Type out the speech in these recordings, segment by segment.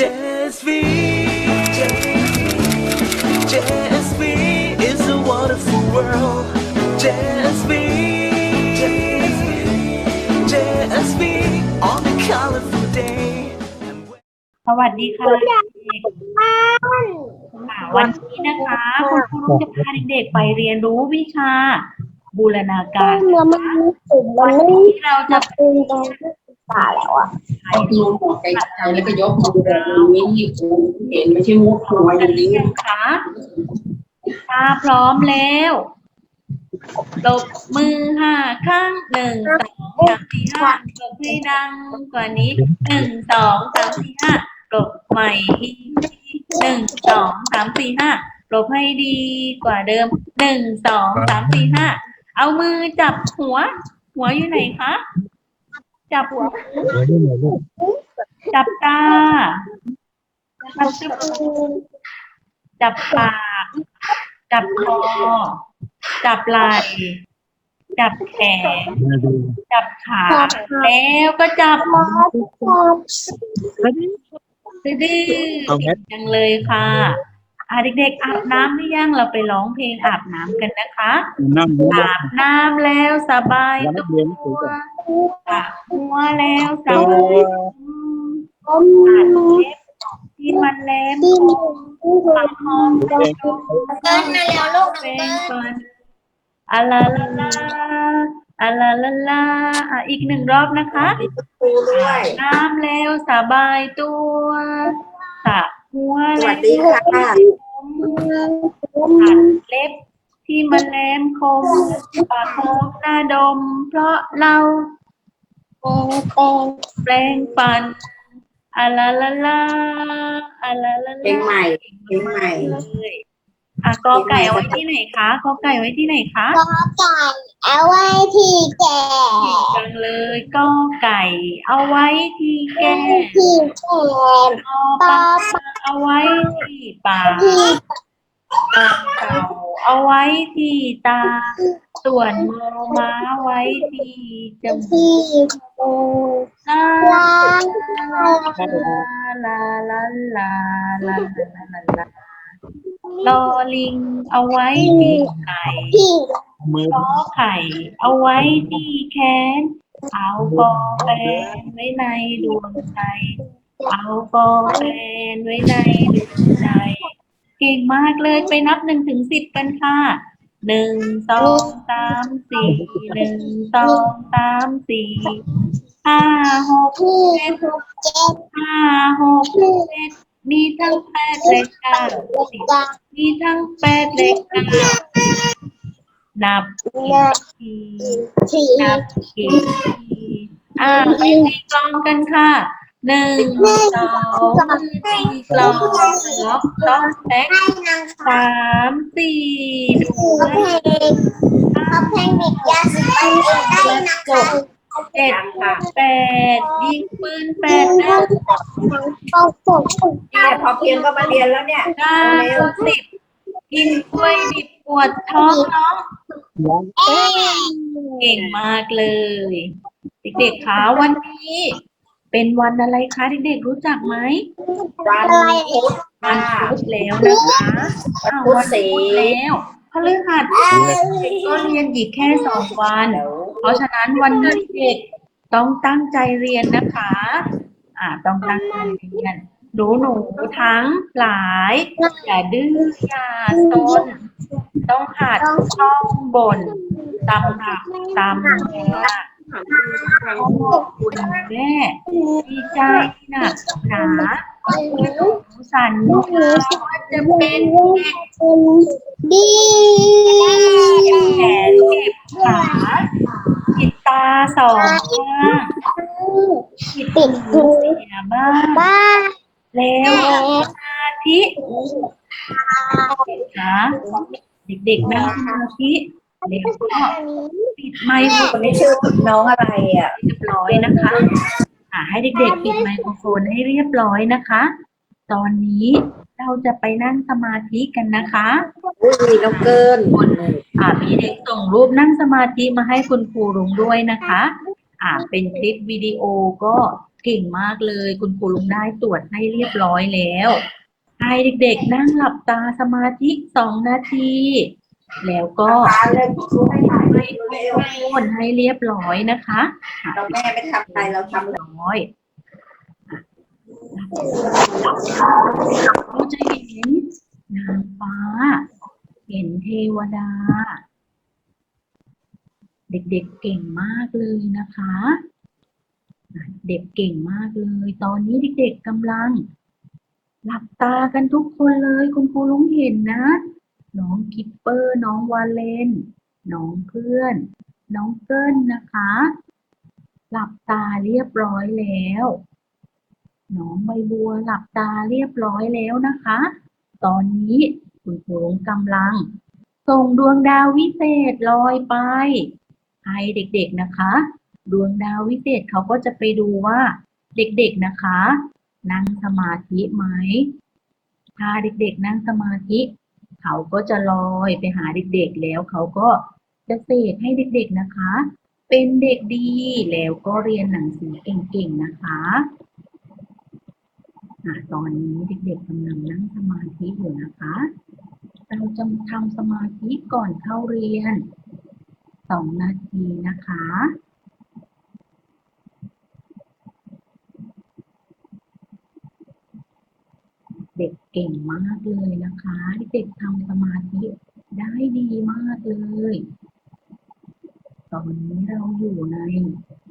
JSV, JSV is a wonderful world. JSV, JSV on a colorful day. And when- สวัสดีค่ะเด็กๆค่ะวันนี้นะคะคุณครูรุ้งจะพาเด็กๆไปเรียนรู้วิชาบูรณาการเมื่อมันมีสูงมันวันไม่นี้เราจะปูนตรง ป่าแล้วอะเอามือหัวไกลๆแล้วก็ยกมือแบบนี้เห็นไม่ใช่มุดหัวอย่างนี้ยังคะถ้าพร้อมแล้วตบมือห้าครั้งหนึ่งสองสามสี่ห้าตบให้ดังกว่านี้หนึ่งสองสามสี่ห้าปรบใหม่อีกทีหนึ่งสองสามสี่ห้าปรบให้ดีกว่าเดิมหนึ่งสองสามสี่ห้าเอามือจับหัว หัวอยู่ไหนคะ จับหัวจับตาจับจมูกจับปาก จับคอ จับไหล่จับแขน จับขา แล้วก็จับดื้อๆเก่งจังเลยค่ะอะเด็กๆอาบน้ำหรือยังเราไปร้องเพลงอาบน้ำกันนะคะนั่งดูอาบน้ำแล้วสบายวันนัตัก เรียนสูงวกับอาหัวแล้วสตัวบายอาบเล็บที่มันแหลมที่คมปากหอมเองเกินมาแล้วลูกเป็นฟันอะลาลาลาอะลาลาลาอะอีกหนึ่งรอบนะคะดูด้วยน้ำแล้วสบายตัวสระหัวแล้วัสดีค่ะ มันแหลมคมปากหอมหน้าดม เพราะเราเป็นแปลงฟันอะลาลาลาอะลาลาลาเพลงใหม่เพลงใหม่ เลยอะกอไก่เอาไว้ที่ไหนคะกอไก่ไว้ที่ไหนคะกอไก่เอาไว้ที่แก่เก่งจังเลยกอไก่ เอาไว้ที่แก้มที่แก่กอปลาเอาไว้ที่ปากที่ตาเต่า เอาไว้ที่ตา ส่วนมอม้าไว้ที่จมูที่กปูลาลาลาลาลาลาลาลาลาลอลิงเอาไว้ที่ไก่ที่มือล้อไข่ เอาไว้ที่แขนเอาปอแปนไว้ในดวงใจ เอาปอแปนไว้ในดวงใจ เก่งมากเลยไปนับหนึ่งถึงสิบกันค่ะหนึ่งสองสามสี่หนึ่งสองสามสี่ห้าหกเจ็ดหกเจ็ดห้าหกเจ็ดมีทั้งแปดและเก้าสิบจะมีทั้งแปดและเก้านับนับทีที่นับทีอ่าไปตีกลองกันค่ะ หนึ่งสองตีกลองล็อกล็อกแท็กสามสี่ดูเพลงเขาเพลงเด็กยาสีฟันได้นะคะเจ็ดค่ะแปดยิงปืนแปดนะปกปกเนี่ยพอเพียงก็มาเรียนแล้วเนี่ยเก้าสิบกินกล้วยดิบปวดท้องเอ๊ะเก่งมากเลย เด็กๆคะวันนี้ เป็นวันอะไรคะเด็กๆรู้จักไหมวันอะไรพุธวันค่ะพุธแล้วนะคะอ้าวพุธวันสีพุธแล้วพฤหัสก็เรียนอีกแค่สองวัน เพราะฉะนั้นวันนี้เด็กต้องตั้งใจเรียนนะคะ อ่า ต้องตั้งใจเรียนหนูหนูๆทั้งหลายอย่าดื้ออย่าซนต้องหัดท่องบนตำรับตำ ราขอบคุณแม่ดีใจนะหนาหนูสันว่าจะเป็นเด็กดีแขนเก็บขาปิดตาสองข้างปิดหูเสียบ้างแล้วสมาธินะเด็กๆนั่งสมาธิ แล้วก็ปิดไมโครคนนี้ชื่อน้องอะไรอะเรียบร้อยนะคะอ่าให้เด็กๆปิดไมโครโฟนให้เรียบร้อยนะคะ ตอนนี้เราจะไปนั่งสมาธิกันนะคะ อุ้ยมีน้องเกินอ่ามีเด็กส่งรูปนั่งสมาธิมาให้คุณครูรุงด้วยนะคะ อ่า เป็นคลิปวิดีโอก็เก่งมากเลย คุณครูลุงได้ตรวจให้เรียบร้อยแล้วให้เด็กๆ นั่งหลับตาสมาธิสองนาที แล้วก็ตาเลยคุณครูให้ถ่ายให้เร็วโอนให้เรียบร้อยนะคะเราแม่ไปทำอะไรเราทำร้อยเราจะเห็นนางฟ้า เห็นเทวดา เด็กๆเก่งมากเลยนะคะ เด็กเก่งมากเลย ตอนนี้เด็กๆกำลัง หลับตากันทุกคนเลย คุณครูลุงเห็นนะ น้องกิปเปอร์ น้องวาเลน น้องเพื่อน น้องเกิลนะคะ หลับตาเรียบร้อยแล้ว น้องใบบัวหลับตาเรียบร้อยแล้วนะคะ ตอนนี้คุณครูลุงกำลัง ส่งดวงดาววิเศษลอยไป ให้เด็กๆนะคะ ดวงดาววิเศษเขาก็จะไปดูว่า เด็กๆนะคะ นั่งสมาธิไหมถ้าเด็กๆนั่งสมาธิ เขาก็จะลอยไปหาเด็กๆ แล้วเขาก็จะเสกให้เด็กๆนะคะ เป็นเด็กดีแล้วก็เรียนหนังสือเก่งๆนะคะอะตอนนี้เด็กๆกำลังนั่งสมาธิอยู่นะคะ เราจะทำสมาธิก่อนเข้าเรียนสองนาทีนะคะ เกเก่งมากเลยนะคะเด็กทำสมาธิได้ดีมากเลย ตอนนี้เราอยู่ใน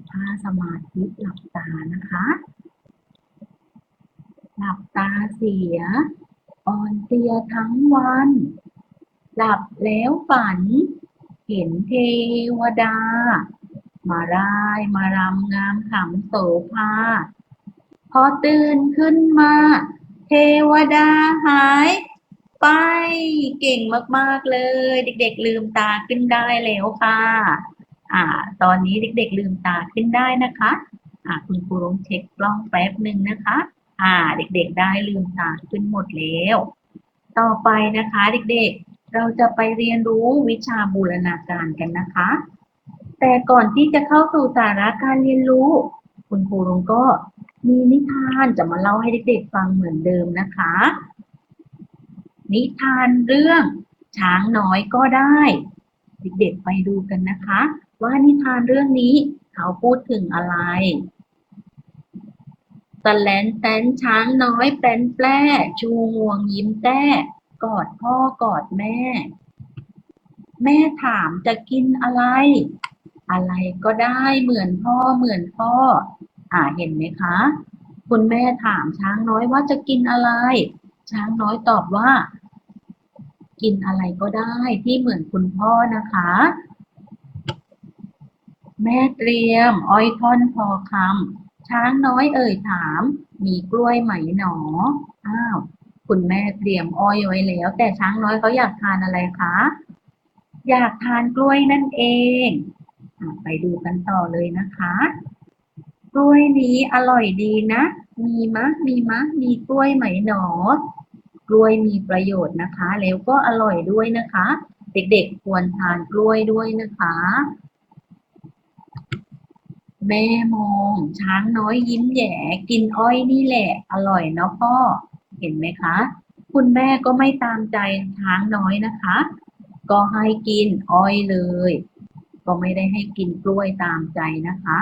ท่าสมาธิหลับตานะคะ หลับตาเสีย อ่อนเพลียทั้งวัน หลับแล้วฝัน เห็นเทวดา มาร่ายมารำงามขำโสภา พอตื่นขึ้นมา เทวดาหายไปเก่งมาก ๆ เลย เด็ก ๆ ลืมตาขึ้นได้แล้วค่ะ อ่า ตอนนี้เด็ก ๆ ลืมตาขึ้นได้นะคะ อ่า คุณครูลองเช็คกล้องแป๊บหนึ่งนะคะ อ่า เด็ก ๆ ได้ลืมตาขึ้นหมดแล้ว ต่อไปนะคะ เด็ก ๆ เราจะไปเรียนรู้วิชาบูรณาการกันนะคะ แต่ก่อนที่จะเข้าสู่สาระการเรียนรู้ คุณครูลงก็ มีนิทานจะมาเล่าให้เด็กๆฟังเหมือนเดิมนะคะ นิทานเรื่องช้างน้อยก็ได้ เด็กๆไปดูกันนะคะ ว่านิทานเรื่องนี้เขาพูดถึงอะไรตะแลนแตนช้างน้อยแปลนแปล้ชูงวงยิ้มแต้กอดพ่อกอดแม่ แม่ถามจะกินอะไร อะไรก็ได้เหมือนพ่อเหมือนพ่อ อ่าเห็นไหมคะ คุณแม่ถามช้างน้อยว่าจะกินอะไร ช้างน้อยตอบว่า กินอะไรก็ได้ที่เหมือนคุณพ่อนะคะ แม่เตรียม อ้อยท่อนพอคำช้างน้อยเอ่ยถาม มีกล้วยไหมหนออ้าวคุณแม่เตรียมอ้อยไว้แล้ว แต่ช้างน้อยเขาอยากทานอะไรคะ อยากทานกล้วยนั่นเอง ไปดูกันต่อเลยนะคะ กล้วยนี้อร่อยดีนะ มีมะ มีมะ มีกล้วยไหมหนอ กล้วยมีประโยชน์นะคะ แล้วก็อร่อยด้วยนะคะ เด็กๆควรทานกล้วยด้วยนะคะ แม่มองช้างน้อยยิ้มแย่กินอ้อยนี่แหละ อร่อยเนาะพ่อ เห็นไหมคะ คุณแม่ก็ไม่ตามใจช้างน้อยนะคะ ก็ให้กินอ้อยเลย ก็ไม่ได้ให้กินกล้วยตามใจนะคะ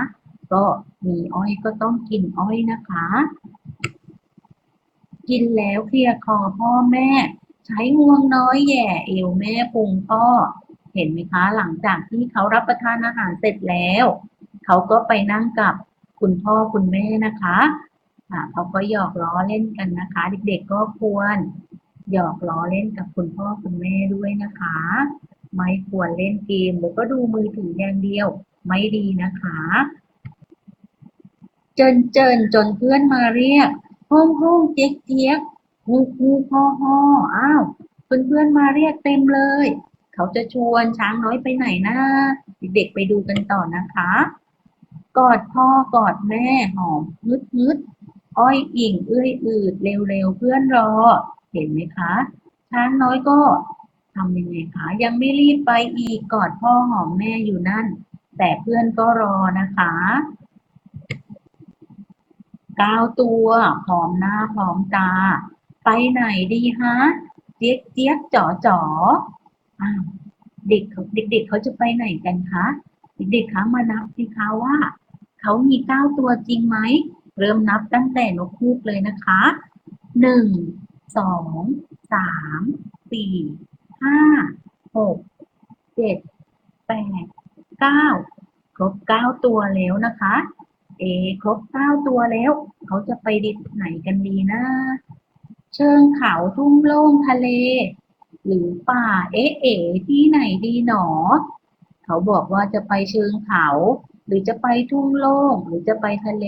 ก็มีอ้อยก็ต้องกินอ้อยนะคะ กินแล้วเคลียร์คอพ่อแม่ ใช้งวงน้อยแย่เอวแม่พุงพ่อเห็นไหมคะ หลังจากที่เขารับประทานอาหารเสร็จแล้ว เขาก็ไปนั่งกับคุณพ่อคุณแม่นะคะอ่าเขาก็หยอกล้อเล่นกันนะคะ เด็กๆก็ควรหยอกล้อเล่นกับคุณพ่อคุณแม่ด้วยนะคะ ไม่ควรเล่นเกมหรือก็ดูมือถืออย่างเดียว ไม่ดีนะคะ เจินเจินจนเพื่อนมาเรียกห้องห้องเจ๊กเจ๊กงูงูพ่อห่ออ้าวเพื่อนเพื่อนมาเรียกเต็มเลย เขาจะชวนช้างน้อยไปไหนนะเด็กๆไปดูกันต่อนะคะ กอดพ่อกอดแม่หอมฮึดฮึดอ้อยอิ่งเอื้อยอืดเร็วๆเพื่อนรอ เห็นไหมคะ ช้างน้อยก็ทำยังไงคะยังไม่รีบไปอีกกอดพ่อหอมแม่อยู่นั่น แต่เพื่อนก็รอนะคะ เก้าตัวพร้อมหน้าพร้อมตา ไปไหนดีฮะเจี๊ยกเจี๊ยกจ๋อจ๋ออ้าวเด็กเขาเด็กๆเขาจะไปไหนกันคะเด็กๆคะมานับสิคะว่าเขามีเก้าตัวจริงไหมเริ่มนับตั้งแต่นกฮูกเลยนะคะหนึ่งสองสามสี่ห้าหกเจ็ดแปดเก้าครบเก้าตัวแล้วนะคะ เอครบเก้าตัวแล้ว เขาจะไปดิไหนกันดีนะ เชิงเขาทุ่งโล่งทะเล หรือป่าเอ๊ะเอ๋ที่ไหนดีหนอ เขาบอกว่าจะไปเชิงเขา หรือจะไปทุ่งโล่งหรือจะไปทะเล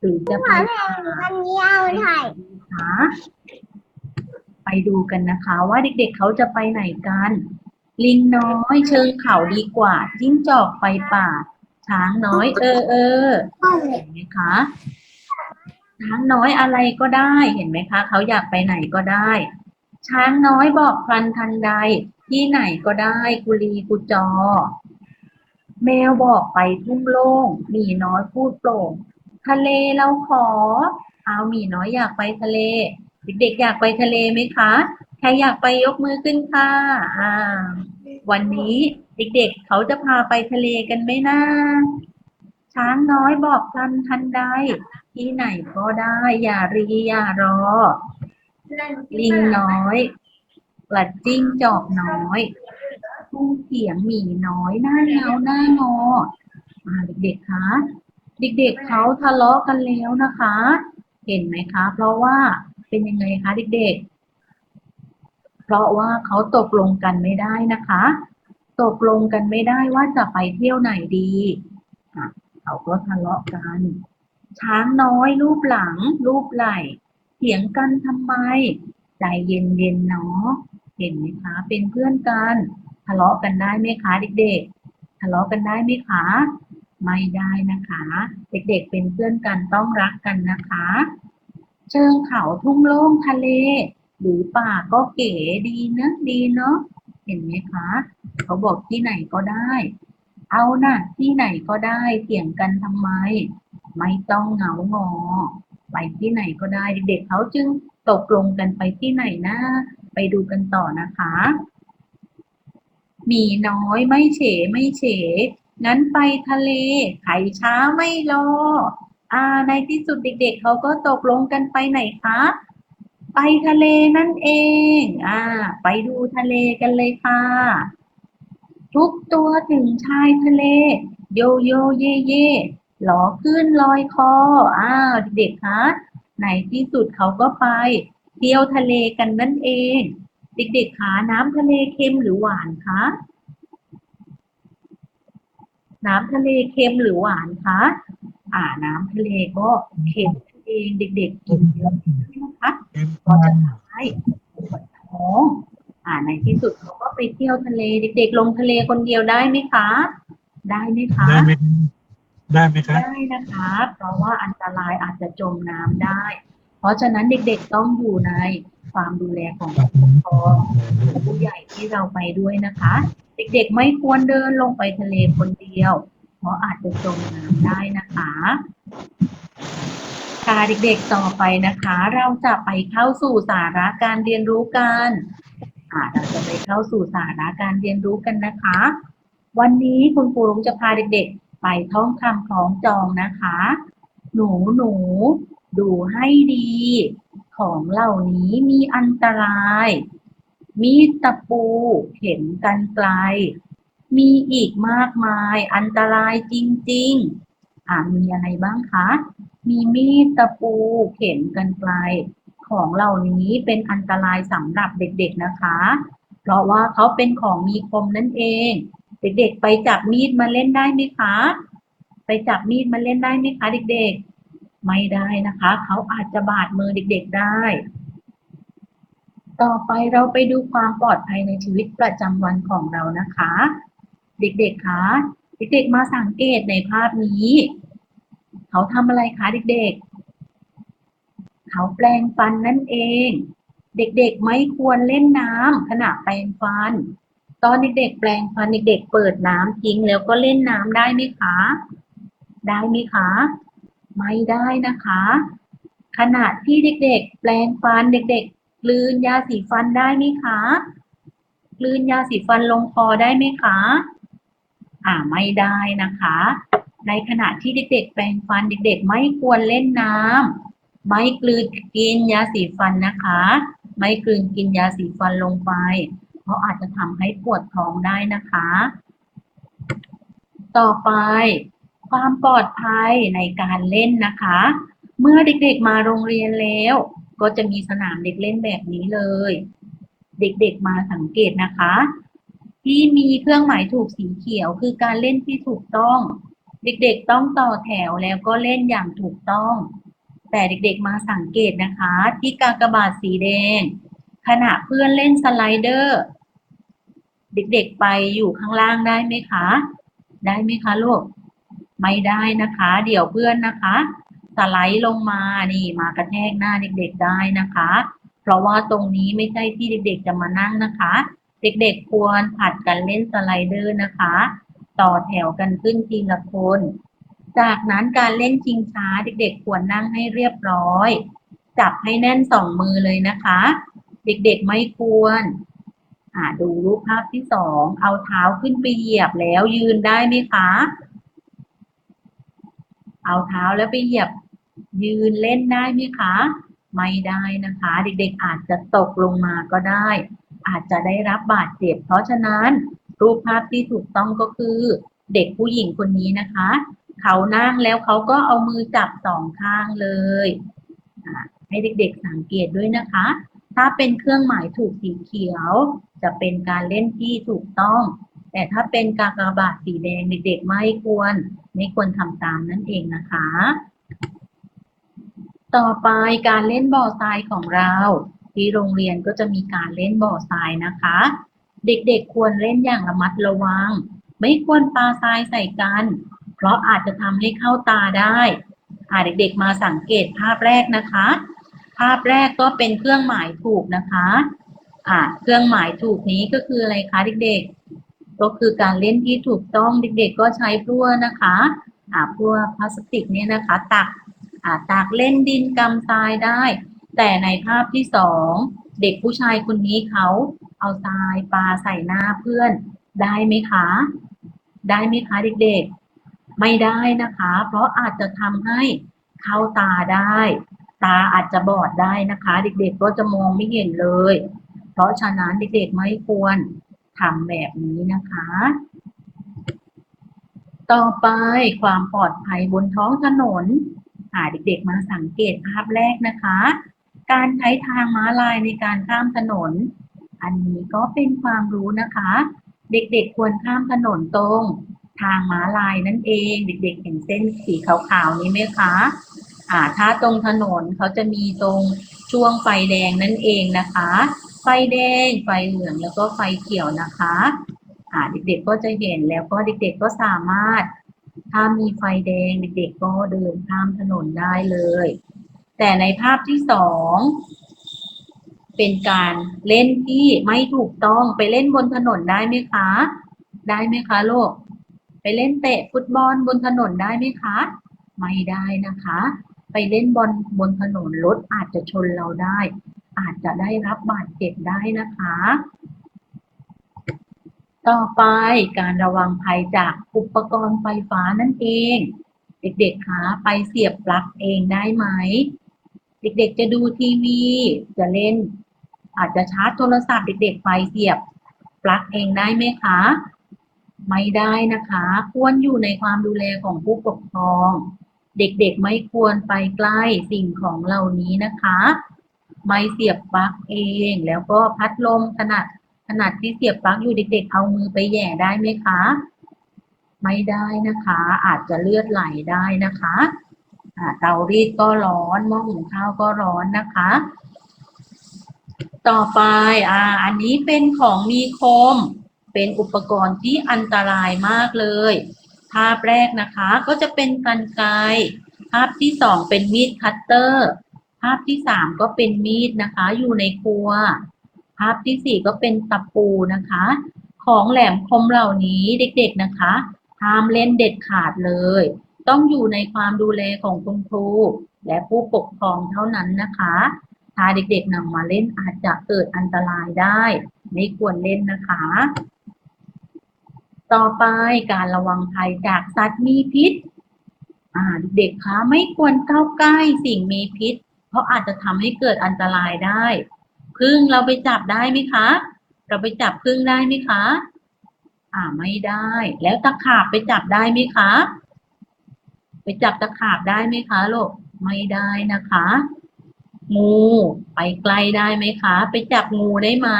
หรือจะไปป่ามันยาวถ่ายคะไปดูกันนะคะ ว่าเด็กๆเขาจะไปไหนกัน ลิงน้อย เชิงเขาดีกว่าจิ้งจอกไปป่า ช้างน้อย เออเออห้องเห็นไหมคะช้างน้อยอะไรก็ได้เห็นไหมคะเขาอยากไปไหนก็ได้ ช้างน้อยบอกพลันทันใด ที่ไหนก็ได้กุลีกุจอ แมวบอกไปทุ่งโล่งหมีน้อยพูดโปร่งทะเลเราขอ เอาหมีน้อยอยากไปทะเล เด็กๆอยากไปทะเลไหมคะ ใครอยากไปยกมือขึ้นค่ะอ่า วันนี้เด็กๆ เขาจะพาไปทะเลกันไหมนะ ช้างน้อยบอกพลันทันใดที่ไหนก็ได้ อย่ารีอย่ารอ ลิงน้อยกระจิ้งจอกน้อยทุ่งเถียงหมีน้อยหน้าเงาหน้างอเด็กๆคะเด็กๆเขาทะเลาะกันแล้วนะคะ เห็นไหมคะ เพราะว่าเป็นยังไงคะเด็กๆ เพราะว่าเขาตกลงกันไม่ได้นะคะ ตกลงกันไม่ได้ว่าจะไปเที่ยวไหนดีเขาก็ทะเลาะกัน ช้างน้อยรูปหลัง รูปไหล่เถียงกันทำไม ใจเย็นเย็นเนาะเห็นไหมคะ เป็นเพื่อนกัน ทะเลาะกันได้ไหมคะเด็กๆ ทะเลาะกันได้ไหมคะ ไม่ได้นะคะ เด็กๆ เป็นเพื่อนกันต้องรักกันนะคะ เชิงเขาทุ่งโล่งทะเล หรือป่าก็เก๋ดีนะดีเนาะเห็นไหมคะเขาบอกที่ไหนก็ได้ เอานะ่ะที่ไหนก็ได้เถียงกันทำไม ไม่ต้องเหงางอ ไปที่ไหนก็ได้เด็กๆเขาจึงตกลงกันไปที่ไหนนะไปดูกันต่อนะคะหมีน้อยไม่เฉไม่เฉ งั้นไปทะเล ไข่ช้าไม่รอ อ่า ในที่สุดเด็กๆ เขาก็ตกลงกันไปไหนคะ ไปทะเลนั่นเอง อ่า ไปดูทะเลกันเลยค่ะ ทุกตัวถึงชายทะเล โยโยเย่เย่หลอขึ้นลอยคอ อ้าวเด็กๆคะในที่สุดเขาก็ไปเที่ยวทะเลกันนั่นเอง เด็กๆคะน้ำทะเลเค็มหรือหวานคะ น้ำทะเลเค็มหรือหวานคะ อ่า น้ำทะเลก็เค็ม เองเด็กๆกินเยอะนะคะก็จะทำให้ปวดท้องอ่าในที่สุดเขาก็ไปเที่ยวทะเลเด็กๆลงทะเลคนเดียวได้ไหมคะ ได้ไหมคะได้ไหมได้ไหมครับได้นะคะ เพราะว่าอันตรายอาจจะจมน้ำได้ เพราะฉะนั้นเด็กๆต้องอยู่ในความดูแลของผู้ปกครองและผู้ใหญ่ที่เราไปด้วยนะคะ เด็กๆไม่ควรเดินลงไปทะเลคนเดียว เพราะอาจจะจมน้ำได้นะคะ ค่ะเด็กๆต่อไปนะคะ เราจะไปเข้าสู่สาระการเรียนรู้กันอ่าเราจะไปเข้าสู่สาระการเรียนรู้กันนะคะ วันนี้คุณครูรุ้งจะพาเด็กๆ ไปท่องคำคล้องจองนะคะ หนูหนูดูให้ดี ของเหล่านี้มีอันตราย มีตะปูเข็มกันไกล มีอีกมากมายอันตรายจริง ๆ อ่ามีอะไรบ้างคะ มีมีดตะปูเข็มกันไกลของเหล่านี้เป็นอันตรายสำหรับเด็กๆนะคะ เพราะว่าเขาเป็นของมีคมนั่นเอง เด็กๆไปจับมีดมาเล่นได้ไหมคะ ไปจับมีดมาเล่นได้ไหมคะเด็กๆ ไม่ได้นะคะ เขาอาจจะบาดมือเด็กๆได้ ต่อไปเราไปดูความปลอดภัยในชีวิตประจำวันของเรานะคะ เด็กๆคะ เด็กๆมาสังเกตในภาพนี้ เขาทำอะไรคะเด็กๆ เขาแปลงฟันนั่นเอง เด็กๆไม่ควรเล่นน้ำขณะแปรงฟัน ตอนเด็กๆแปลงฟันเด็กๆเปิดน้ำทิ้งแล้วก็เล่นน้ำได้ไหมคะ ได้ไหมคะ ไม่ได้นะคะ ขณะที่เด็กๆ แปลงฟันเด็กๆกลืนยาสีฟันได้ไหมคะกลืนยาสีฟันลงคอได้ไหมคะ อ่าไม่ได้นะคะ ในขณะที่เด็กๆแปรงฟันเด็ก ๆ ไม่ควรเล่นน้ำไม่กลืนกินยาสีฟันนะคะ ไม่กลืนกินยาสีฟันลงไป เพราะอาจจะทำให้ปวดท้องได้นะคะ ต่อไปความปลอดภัยในการเล่นนะคะ เมื่อเด็กๆมาโรงเรียนแล้ว ก็จะมีสนามเด็กเล่นแบบนี้เลย เด็กๆมาสังเกตนะคะ ที่มีเครื่องหมายถูกสีเขียวคือการเล่นที่ถูกต้อง เด็กๆต้องต่อแถวแล้วก็เล่นอย่างถูกต้อง แต่เด็กๆมาสังเกตนะคะ ที่กากบาทสีแดง ขณะเพื่อนเล่นสไลเดอร์ เด็กๆไปอยู่ข้างล่างได้ไหมคะ ได้ไหมคะลูกไม่ได้นะคะ เดี๋ยวเพื่อนนะคะสไลด์ลงมานี่มากระแทกหน้าเด็กๆได้นะคะ เพราะว่าตรงนี้ไม่ใช่ที่เด็กๆจะมานั่งนะคะ เด็กๆควรผัดกันเล่นสไลเดอร์นะคะ ต่อแถวกันขึ้นทีละคน จากนั้นการเล่นชิงช้าเด็กๆควรนั่งให้เรียบร้อย จับให้แน่นสองมือเลยนะคะ เด็กๆไม่ควรอ่าดูรูปภาพที่สองเอาเท้าขึ้นไปเหยียบแล้วยืนได้ไหมคะเอาเท้าแล้วไปเหยียบยืนเล่นได้ไหมคะ ไม่ได้นะคะ เด็กๆอาจจะตกลงมาก็ได้ อาจจะได้รับบาดเจ็บ เพราะฉะนั้นรูปภาพที่ถูกต้องก็คือเด็กผู้หญิงคนนี้นะคะ เขานั่งแล้วเขาก็เอามือจับสองข้างเลยให้เด็กๆสังเกตด้วยนะคะ ถ้าเป็นเครื่องหมายถูกสีเขียว จะเป็นการเล่นที่ถูกต้อง แต่ถ้าเป็นกากบาทสีแดงเด็กๆไม่ควร ไม่ควรทำตามนั่นเองนะคะ ต่อไปการเล่นบ่อทรายของเรา ที่โรงเรียนก็จะมีการเล่นบ่อทรายนะคะ เด็กๆควรเล่นอย่างระมัดระวัง ไม่ควรปาทรายใส่กัน เพราะอาจจะทำให้เข้าตาได้อ่าเด็กๆมาสังเกตภาพแรกนะคะ ภาพแรกก็เป็นเครื่องหมายถูกนะคะอ่าเครื่องหมายถูกนี้ก็คืออะไรคะเด็กๆ ก็คือการเล่นที่ถูกต้องเด็กๆ ก็ใช้พลั่วนะคะอ่าพลั่วพลาสติกเนี่ยนะคะ ตักอ่าตักเล่นดินกำทรายได้ แต่ในภาพที่สองเด็กผู้ชายคนนี้เขาเอาทรายปาใส่หน้าเพื่อน ได้ไหมคะ ได้ไหมคะเด็กๆ ไม่ได้นะคะ เพราะอาจจะทำให้เข้าตาได้ ตาอาจจะบอดได้นะคะ เด็กๆก็จะมองไม่เห็นเลย เพราะฉะนั้นเด็กๆไม่ควรทำแบบนี้นะคะ ต่อไปความปลอดภัยบนท้องถนนอ่าเด็กๆมาสังเกตภาพแรกนะคะ การใช้ทางม้าลายในการข้ามถนน อันนี้ก็เป็นความรู้นะคะ เด็กๆควรข้ามถนนตรง ทางม้าลายนั่นเอง เด็กๆเห็นเส้นสีขาวๆนี้ไหมคะอ่าถ้าตรงถนนเขาจะมีตรงช่วงไฟแดงนั่นเองนะคะ ไฟแดง ไฟเหลืองแล้วก็ไฟเขียวนะคะอ่าเด็กๆก็จะเห็นแล้วก็เด็กๆก็สามารถ ถ้ามีไฟแดงเด็กๆก็เดินข้ามถนนได้เลย แต่ในภาพที่สองเป็นการเล่นที่ไม่ถูกต้องไปเล่นบนถนนได้ไหมคะ ได้ไหมคะลูกไปเล่นเตะฟุตบอลบนถนนได้ไหมคะ ไม่ได้นะคะ ไปเล่นบอลบนถนนรถอาจจะชนเราได้ อาจจะได้รับบาดเจ็บได้นะคะ ต่อไปการระวังภัยจากอุปกรณ์ไฟฟ้านั่นเอง เด็กๆคะไปเสียบปลั๊กเองได้ไหม เด็กๆ จะดูทีวี จะเล่น อาจจะชาร์จโทรศัพท์เด็กๆไปเสียบ ปลั๊กเองได้ไหมคะ ไม่ได้นะคะ ควรอยู่ในความดูแลของผู้ปกครอง เด็กๆไม่ควรไปใกล้สิ่งของเหล่านี้นะคะ ไม่เสียบปลั๊กเอง แล้วก็พัดลมขนาดขนาดที่เสียบปลั๊กอยู่เด็ก ๆ เอามือไปแย่ได้ไหมคะ ไม่ได้นะคะ อาจจะเลือดไหลได้นะคะ เตารีดก็ร้อนหม้อหุงข้าวก็ร้อนนะคะ ต่อไปอ่าอันนี้เป็นของมีคม เป็นอุปกรณ์ที่อันตรายมากเลย ภาพแรกนะคะ ก็จะเป็นกรรไกรภาพที่สองเป็นมีดคัตเตอร์ ภาพที่สามก็เป็นมีดนะคะ อยู่ในครัว ภาพที่สี่ก็เป็นตะปูนะคะ ของแหลมคมเหล่านี้เด็กๆนะคะห้ามเล่นเด็ดขาดเลย ต้องอยู่ในความดูแลของคุณครู และผู้ปกครองเท่านั้นนะคะ ถ้าเด็กๆนำมาเล่นอาจจะเกิดอันตรายได้ ไม่ควรเล่นนะคะ ต่อไปการระวังภัยจากสัตว์มีพิษเด็กๆคะไม่ควรเข้าใกล้สิ่งมีพิษ เพราะอาจจะทำให้เกิดอันตรายได้พึ่งเราไปจับได้ไหมคะ เราไปจับพึ่งได้ไหมคะ อ่าไม่ได้ แล้วตะขาบไปจับได้ไหมคะ ไปจับตะขาบได้ไหมคะลูกไม่ได้นะคะ งูไปไกลได้ไหมคะ ไปจับงูได้ไหม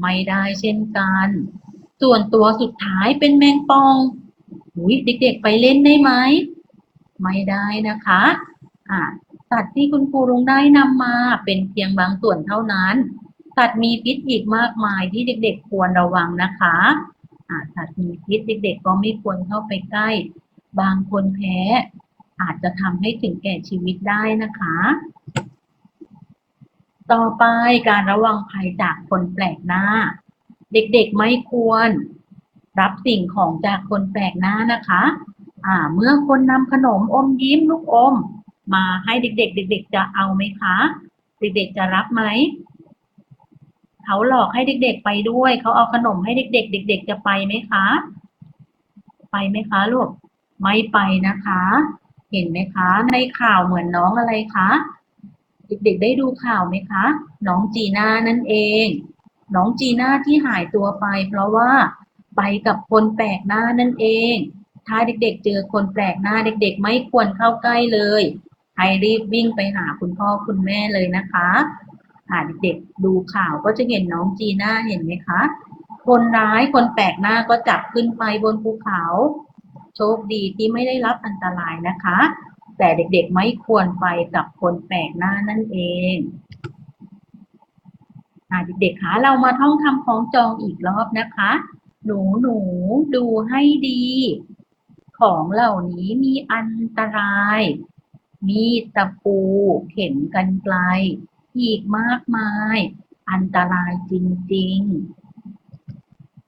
ไม่ได้เช่นกัน ส่วนตัวสุดท้ายเป็นแมงปองหุยเด็กๆไปเล่นได้ไหมไม่ได้นะคะอ่าสัตว์ที่คุณครูลงได้นำมาเป็นเพียงบางส่วนเท่านั้นสัตว์มีพิษอีกมากมายที่เด็ก ๆ ควรระวังนะคะอ่าสัตว์มีพิษเด็ก ๆ ก็ไม่ควรเข้าไปใกล้ บางคนแพ้ อาจจะทำให้ถึงแก่ชีวิตได้นะคะ ต่อไปการระวังภัยจากคนแปลกหน้า เด็กๆไม่ควร รับสิ่งของจากคนแปลกหน้านะคะ อ่า เมื่อคนนำขนมอมยิ้มลูกอม มาให้เด็กๆ เด็ก ๆ จะเอาไหมคะ เด็กๆจะรับไหมเขาหลอกให้เด็กๆไปด้วย เขาเอาขนมให้เด็กๆ เด็ก ๆ จะไปไหมคะ ไปไหมคะลูก ไม่ไปนะคะ เห็นไหมคะ ในข่าวเหมือนน้องอะไรคะ เด็กๆได้ดูข่าวไหมคะ น้องจีน่านั่นเอง น้องจีน่าที่หายตัวไป เพราะว่าไปกับคนแปลกหน้านั่นเอง ถ้าเด็กๆ เจอคนแปลกหน้าเด็ก ๆ ไม่ควรเข้าใกล้เลยให้รีบวิ่งไปหาคุณพ่อคุณแม่เลยนะคะอ่าเด็กๆดูข่าวก็จะเห็นน้องจีน่าเห็นไหมคะ คนร้ายคนแปลกหน้าก็จับขึ้นไปบนภูเขา โชคดีที่ไม่ได้รับอันตรายนะคะ แต่เด็กๆไม่ควรไปกับคนแปลกหน้านั่นเองอ่าเด็กๆคะเรามาท่องคำคล้องจองอีกรอบนะคะ หนูหนูดูให้ดี ของเหล่านี้มีอันตราย มีตะปูเข็มกันไกล อีกมากมาย อันตรายจริงๆ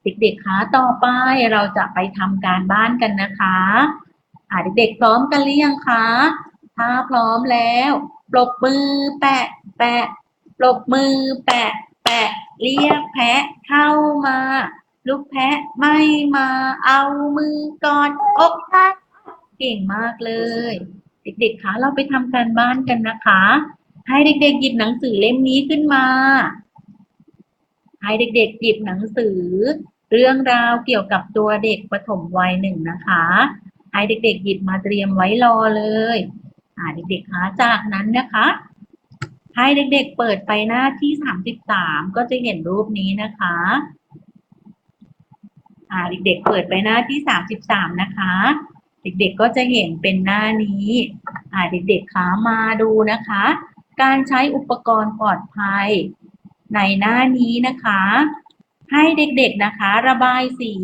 เด็กๆคะต่อไปเราจะไปทำการบ้านกันนะคะอ่าเด็กๆพร้อมกันหรือยังคะ ถ้าพร้อมแล้ว ปรบมือแปะ แปะ ปรบมือแปะ แปะ เรียกแพะเข้ามา ลูกแพะไม่มา เอามือกอดอกเก่งมากเลย เด็กๆคะเราไปทำการบ้านกันนะคะ ให้เด็กๆ หยิบหนังสือเล่มนี้ขึ้นมาให้เด็กๆ หยิบหนังสือ เรื่องราวเกี่ยวกับตัวเด็กปฐมวัยหนึ่งนะคะให้เด็กๆหยิบมาเตรียมไว้รอเลยอ่าเด็กๆคะจากนั้นนะคะ ให้เด็กๆเปิดไปหน้าที่สามสิบสามก็จะเห็นรูปนี้นะคะอ่าเด็กๆเปิดไปหน้าที่สามสิบสามนะคะ เด็กๆก็จะเห็นเป็นหน้านี้อ่าเด็กๆคะมาดูนะคะ การใช้อุปกรณ์ปลอดภัยในหน้านี้นะคะ ให้เด็กๆนะคะ ระบายสี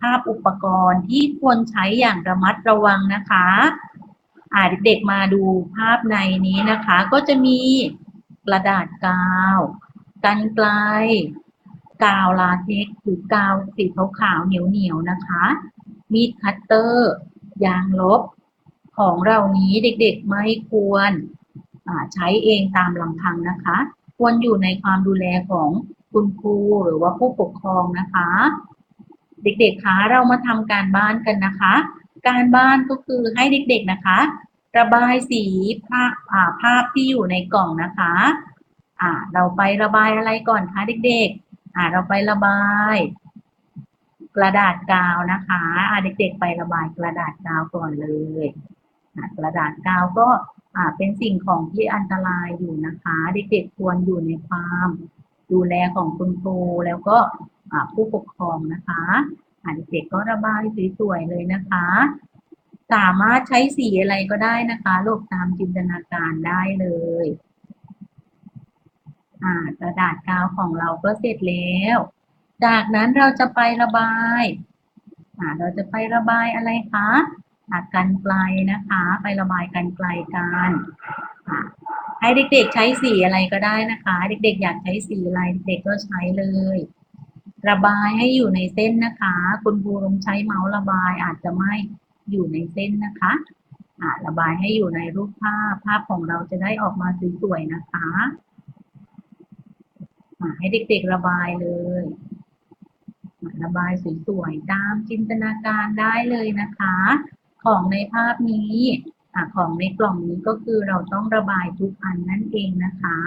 ภาพอุปกรณ์ที่ควรใช้อย่างระมัดระวังนะคะอ่าเด็กๆมาดูภาพในนี้นะคะ ก็จะมีกระดาษกาวกันไกลกาวลาเท็กหรือกาวสีขาวๆเหนียวๆนะคะ มีดคัตเตอร์ ยางลบ ของเหล่านี้เด็กๆไม่ควรใช้เองตามลำพังนะคะ ควรอยู่ในความดูแลของ คุณครูหรือว่าผู้ปกครองนะคะ เด็กๆคะเรามาทำการบ้านกันนะคะ การบ้านก็คือให้เด็กๆนะคะ ระบายสีภาพาภาพที่อยู่ในกล่องนะคะอ่าเราไประบายอะไรก่อนคะเด็กๆอ่าเราไประบาย กระดาษกาวนะคะอ่าเด็กๆไประบายกระดาษกาวก่อนเลยอ่ากระดาษกาวก็อ่าเป็นสิ่งของที่อันตรายอยู่นะคะ เด็กๆควรอยู่ในความ ดูแลของคุณครูแล้วก็ผู้ปกครองนะคะเด็กๆก็ระบายสวยๆเลยนะคะ สามารถใช้สีอะไรก็ได้นะคะลูกตามจินตนาการได้เลยกระดาษกาวของเราก็เสร็จแล้ว จากนั้นเราจะไประบายเราจะไประบายอะไรคะ อ่ากันไกลนะคะ ไประบายกันไกลกันอ่าให้เด็กๆใช้สีอะไรก็ได้นะคะ เด็กๆ อยากใช้สีอะไรเด็กก็ใช้เลย ระบายให้อยู่ในเส้นนะคะ คุณครูลงใช้เมาส์ระบายอาจจะไม่อยู่ในเส้นนะคะอ่าระบายให้อยู่ในรูปภาพภาพของเราจะได้ออกมาสวยๆนะคะอ่าให้เด็กๆระบายเลยระบายสวยๆตามจินตนาการได้เลยนะคะ ของในภาพนี้ของในกล่องนี้ก็คือเราต้องระบายทุกอันนั่นเองนะคะ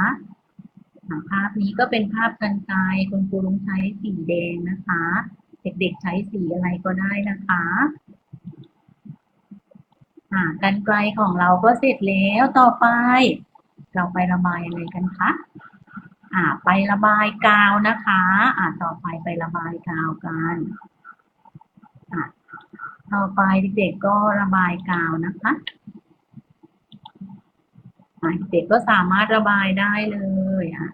ภาพนี้ก็เป็นภาพกันไกลคุณครูลุงใช้สีแดงนะคะ เด็กๆใช้สีอะไรก็ได้นะคะอ่ากันไกลของเราก็เสร็จแล้วต่อไป เราไประบายอะไรกันคะอ่าไประบายกาวนะคะ อ่าต่อไปไประบายกาวกันอ่า ต่อไปเด็กๆก็ระบายกาวนะคะเด็กก็สามารถระบายได้เลยอะ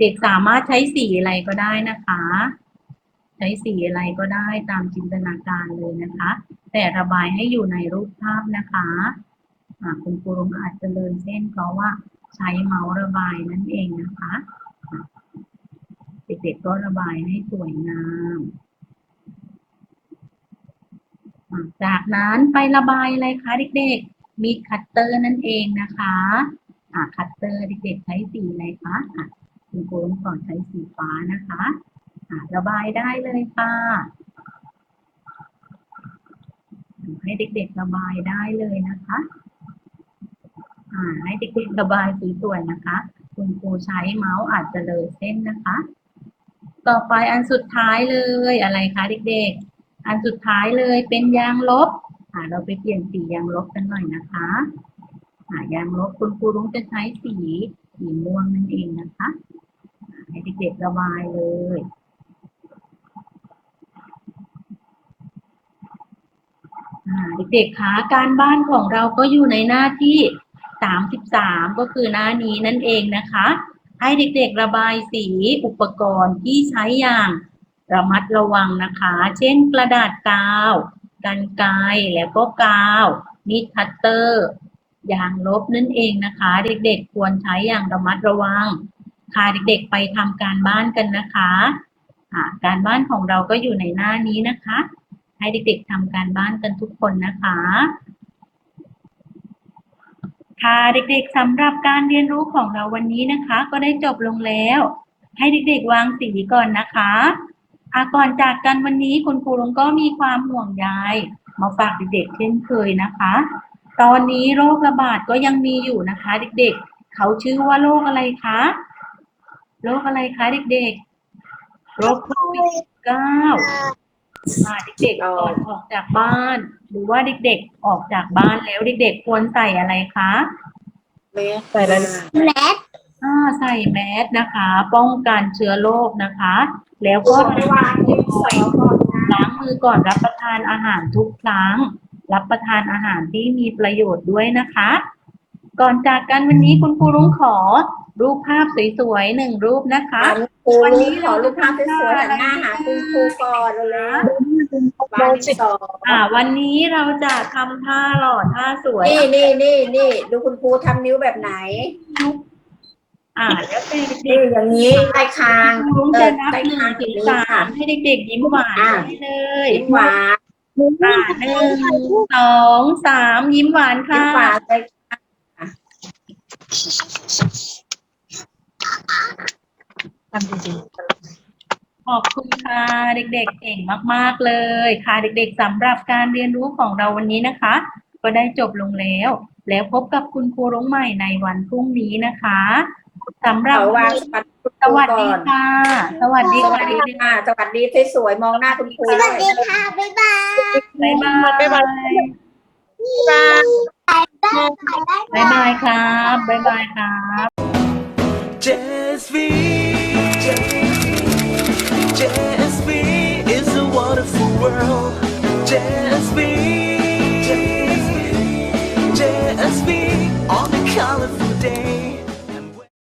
เด็กสามารถใช้สีอะไรก็ได้นะคะ ใช้สีอะไรก็ได้ตามจินตนาการเลยนะคะ แต่ระบายให้อยู่ในรูปภาพนะคะอ่าคุณครูรงอาจจะเลินเส้นเพราะว่าใช้เมาส์ระบายนั่นเองนะคะ เด็กๆก็ระบายให้สวยงาม จากนั้นไประบายอะไรคะเด็กๆ มีคัตเตอร์นั่นเองนะคะอะคัตเตอร์เด็กๆใช้สีอะไรคะอะคุณครูรงสอนใช้สีฟ้านะคะอะระบายได้เลยค่ะให้เด็กๆระบายได้เลยนะคะอ่าให้เด็กๆระบายสวยๆนะคะ คุณครูใช้เมาส์อาจจะเลยเส้นนะคะ ต่อไปอันสุดท้ายเลยอะไรคะเด็กๆ อันสุดท้ายเลยเป็นยางลบอ่าเราไปเปลี่ยนสียางลบกันหน่อยนะคะอ่ายางลบคุณครูรุ้งจะใช้สีสีม่วงนั่นเองนะคะให้เด็กๆระบายเลยเด็กๆคะการบ้านของเราก็อยู่ในหน้าที่ 33 ก็คือหน้านี้นั่นเองนะคะ ให้เด็กๆระบายสีอุปกรณ์ที่ใช้อย่าง ระมัดระวังนะคะ เช่นกระดาษกาวกันไกแล้วก็กาวมีดคัตเตอร์ยางลบนั่นเองนะคะ เด็กๆ ควรใช้อย่างระมัดระวัง ค่ะเด็กๆไปทำการบ้านกันนะคะอ่าการบ้านของเราก็อยู่ในหน้านี้นะคะ ให้เด็กๆทำการบ้านกันทุกคนนะคะ ค่ะเด็กๆสำหรับการเรียนรู้ของเราวันนี้นะคะ ก็ได้จบลงแล้ว ให้เด็กๆวางสีก่อนนะคะ อาก่อนจากกันวันนี้คุณครูลุงก็มีความห่วงใยมาฝากเด็กๆเช่นเคยนะคะ ตอนนี้โรคระบาดก็ยังมีอยู่นะคะ เด็กๆ เขาชื่อว่าโรคอะไรคะ โรคอะไรคะเด็กๆ โรคโควิดเก้าอ่าเด็กๆก่อนออกจากบ้าน หรือว่าเด็กๆออกจากบ้านแล้วเด็กๆควรใส่อะไรคะแมสอ่า ใส่แมสนะคะ ป้องกันเชื้อโรคนะคะ แล้วก็ล้างมือก่อนรับประทานอาหารทุกครั้ง รับประทานอาหารที่มีประโยชน์ด้วยนะคะ ก่อนจากกันวันนี้คุณครูรุ้งขอรูปภาพสวยๆหนึ่งรูปนะคะครูรู้ขอรูปภาพสวยๆหันหน้าหาคุณครูก่อนเลยๆบ้านที่สองอ่า วันนี้เราจะทำท่าหล่อท่าสวย นี่นี่นี่นี่ดูคุณครูทำนิ้วแบบไหน อ่าแล้วแต่เด็นี่กอย่างนี้ใต้คางๆรุ้งจะนับหนึ่งถึงสามให้เด็กๆยิ้มหวานอะได้เลยยิ้มหวานอ่าหนึ่งสองสามยิ้มหวานยิ้ค่ะมหวานเลยขอบคุณค่ะเด็กๆเก่งมากๆเลยค่ะเด็กๆสำหรับการเรียนรู้ของเราวันนี้นะคะ ก็ได้จบลงแล้ว แล้วพบกับคุณครูรุ้งใหม่ในวันพรุ่งนี้นะคะ สำหรับสวัสดีสวัสดีค่ะสวัสดีค่ะ สวัสดีสวยๆมองหน้าคุณครูสวัสดีค่ะ บ๊ายบาย บ๊ายบายบ๊ายบายบ๊ายบายครับบ๊ายบายครับ JSV JSV is a wonderful world JSV JSV on a colorful day